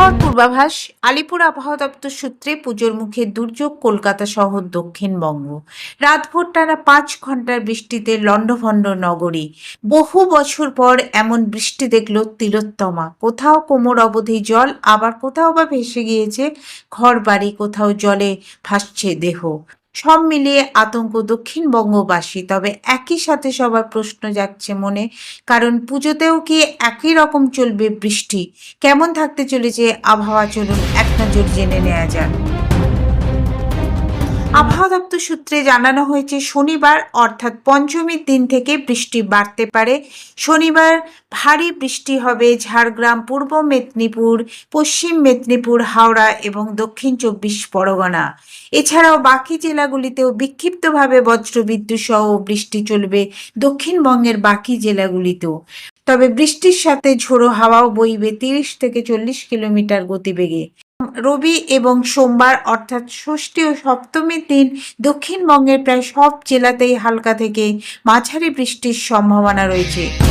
আবহাওয়ার পূর্বাভাস, আলিপুর আবহাওয়া দপ্তর সূত্রে পুজোর মুখে দুর্যোগ কলকাতা সহ দক্ষিণবঙ্গ। রাতভর টানা পাঁচ ঘণ্টার বৃষ্টিতে লণ্ডভণ্ড নগরী। বহু বছর পর এমন বৃষ্টি দেখল তিলোত্তমা। কোথাও কোমর অবধি জল, আবার কোথাও বা ভেসে গিয়েছে ঘর বাড়ি কোথাও জলে ভাসছে দেহ। সব মিলিয়ে আতঙ্ক দক্ষিণবঙ্গবাসী তবে একই সাথে সবার প্রশ্ন যাচ্ছে মনে, কারণ পুজোতেও কি একই রকম চলবে বৃষ্টি? কেমন থাকতে চলেছে আবহাওয়া? চলুন এক নজর জেনে নেওয়া যাক। আবহাওয়া দপ্তর সূত্রে জানানো হয়েছে, শনিবার অর্থাৎ পঞ্চমীর দিন থেকে বৃষ্টি বাড়তে পারে। শনিবার ভারী বৃষ্টি হবে ঝাড়গ্রাম, পূর্ব মেদিনীপুর, পশ্চিম মেদিনীপুর, হাওড়া এবং দক্ষিণ চব্বিশ পরগনা। এছাড়াও বাকি জেলাগুলিতেও বিক্ষিপ্তভাবে বজ্রবিদ্যুৎ সহ বৃষ্টি চলবে দক্ষিণবঙ্গের বাকি জেলাগুলিতেও। তবে বৃষ্টির সাথে ঝোড়ো হাওয়াও বইবে তিরিশ থেকে চল্লিশ কিলোমিটার গতিবেগে। রবি এবং সোমবার, অর্থাৎ ষষ্ঠী ও সপ্তমীর দিন, দক্ষিণবঙ্গের প্রায় সব জেলাতেই হালকা থেকে মাঝারি বৃষ্টির সম্ভাবনা রয়েছে।